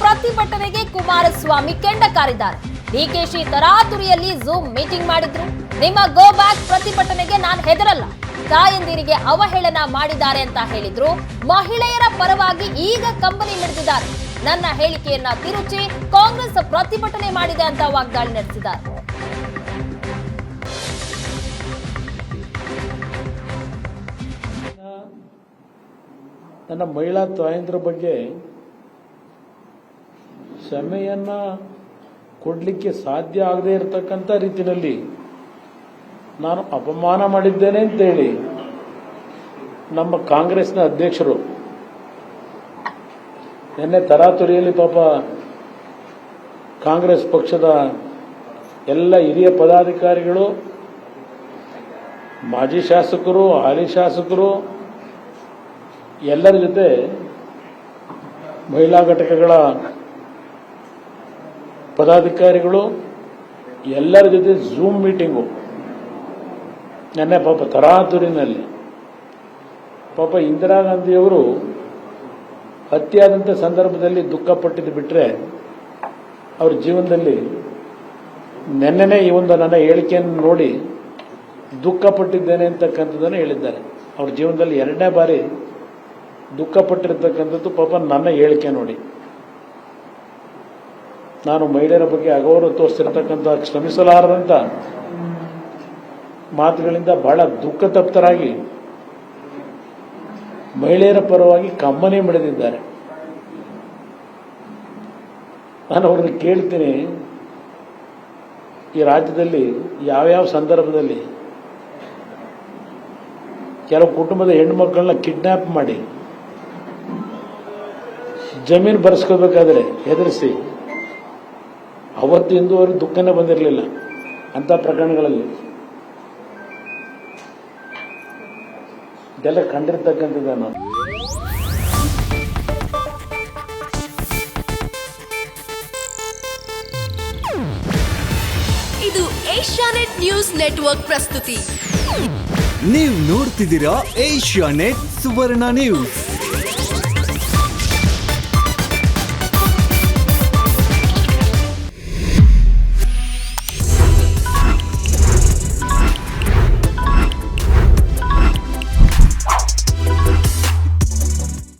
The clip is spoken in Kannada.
ಪ್ರತಿಭಟನೆಗೆ ಕುಮಾರಸ್ವಾಮಿ ಕೆಂಡ ಕಾರಿದ್ದಾರೆ ಡಿಕೆಶಿ ತರಾತುರಿಯಲ್ಲಿ ಝೂಮ್ ಮೀಟಿಂಗ್ ಮಾಡಿದ್ರು. ನಿಮ್ಮ ಗೋ ಬ್ಯಾಕ್ ಪ್ರತಿಭಟನೆಗೆ ನಾನು ಹೆದರಲ್ಲ. ತಾಯಂದಿರಿಗೆ ಅವಹೇಳನ ಮಾಡಿದ್ದಾರೆ ಅಂತ ಹೇಳಿದ್ರು. ಮಹಿಳೆಯರ ಪರವಾಗಿ ಈಗ ಕಂಬನಿ ಮಿಡಿದಿದ್ದಾರೆ. ನನ್ನ ಹೇಳಿಕೆಯನ್ನ ತಿರುಚಿ ಕಾಂಗ್ರೆಸ್ ಪ್ರತಿಭಟನೆ ಮಾಡಿದೆ ಅಂತ ವಾಗ್ದಾಳಿ ನಡೆಸಿದ್ದಾರೆ. ನನ್ನ ಮಹಿಳಾ ತಾಯಂದ್ರ ಬಗ್ಗೆ ಕ್ಷಮೆಯನ್ನ ಕೊಡಲಿಕ್ಕೆ ಸಾಧ್ಯ ಆಗದೇ ಇರತಕ್ಕಂಥ ರೀತಿಯಲ್ಲಿ ನಾನು ಅಪಮಾನ ಮಾಡಿದ್ದೇನೆ ಅಂತೇಳಿ ನಮ್ಮ ಕಾಂಗ್ರೆಸ್ನ ಅಧ್ಯಕ್ಷರು ನಿನ್ನೆ ತರಾತುರಿಯಲ್ಲಿ ಪಾಪ ಕಾಂಗ್ರೆಸ್ ಪಕ್ಷದ ಎಲ್ಲ ಹಿರಿಯ ಪದಾಧಿಕಾರಿಗಳು, ಮಾಜಿ ಶಾಸಕರು, ಹಾಲಿ ಶಾಸಕರು, ಎಲ್ಲರ ಜೊತೆ ಮಹಿಳಾ ಘಟಕಗಳ ಪದಾಧಿಕಾರಿಗಳು ಎಲ್ಲರ ಜೊತೆ ಝೂಮ್ ಮೀಟಿಂಗು ನೆನ್ನೆ ಪಾಪ ತರಾತುರಿನಲ್ಲಿ. ಪಾಪ ಇಂದಿರಾ ಗಾಂಧಿಯವರು ಹತ್ಯೆಯಾದಂಥ ಸಂದರ್ಭದಲ್ಲಿ ದುಃಖಪಟ್ಟಿದ್ದು ಬಿಟ್ಟರೆ ಅವ್ರ ಜೀವನದಲ್ಲಿ ನೆನ್ನೆನೇ ಈ ಒಂದು ನನ್ನ ಹೇಳಿಕೆಯನ್ನು ನೋಡಿ ದುಃಖಪಟ್ಟಿದ್ದೇನೆ ಅಂತಕ್ಕಂಥದ್ದನ್ನು ಹೇಳಿದ್ದಾರೆ. ಅವ್ರ ಜೀವನದಲ್ಲಿ ಎರಡನೇ ಬಾರಿ ದುಃಖಪಟ್ಟಿರ್ತಕ್ಕಂಥದ್ದು ಪಾಪ ನನ್ನ ಹೇಳಿಕೆ ನೋಡಿ. ನಾನು ಮಹಿಳೆಯರ ಬಗ್ಗೆ ಅಗೌರವ ತೋರಿಸಿರ್ತಕ್ಕಂಥ ಶ್ರಮಿಸಲಾರದಂಥ ಮಾತುಗಳಿಂದ ಬಹಳ ದುಃಖ ತಪ್ತರಾಗಿ ಮಹಿಳೆಯರ ಪರವಾಗಿ ಕಮ್ಮನೆ ಮಿಡಿದಿದ್ದಾರೆ ನಾನು ಅವ್ರನ್ನ ಕೇಳ್ತೀನಿ, ಈ ರಾಜ್ಯದಲ್ಲಿ ಯಾವ್ಯಾವ ಸಂದರ್ಭದಲ್ಲಿ ಕೆಲವು ಕುಟುಂಬದ ಹೆಣ್ಣು ಮಕ್ಕಳನ್ನ ಕಿಡ್ನಾಪ್ ಮಾಡಿ ಜಮೀನು ಬರೆಸ್ಕೋಬೇಕಾದ್ರೆ ಹೆದರಿಸಿ ಅವತ್ತು ಇಂದುವರೆಗೂ ದುಃಖನೇ ಬಂದಿರಲಿಲ್ಲ ಅಂತ ಪ್ರಕರಣಗಳಲ್ಲಿ. ಇದೆಲ್ಲ ಕಂಡಿರ್ತಕ್ಕಂಥದ್ದು ನಾನು ಇದು ಏಷ್ಯಾನೆಟ್ ನ್ಯೂಸ್ ನೆಟ್ವರ್ಕ್ ಪ್ರಸ್ತುತಿ. ನೀವು ನೋಡ್ತಿದ್ದೀರಾ ಏಷ್ಯಾನೆಟ್ ಸುವರ್ಣ ನ್ಯೂಸ್.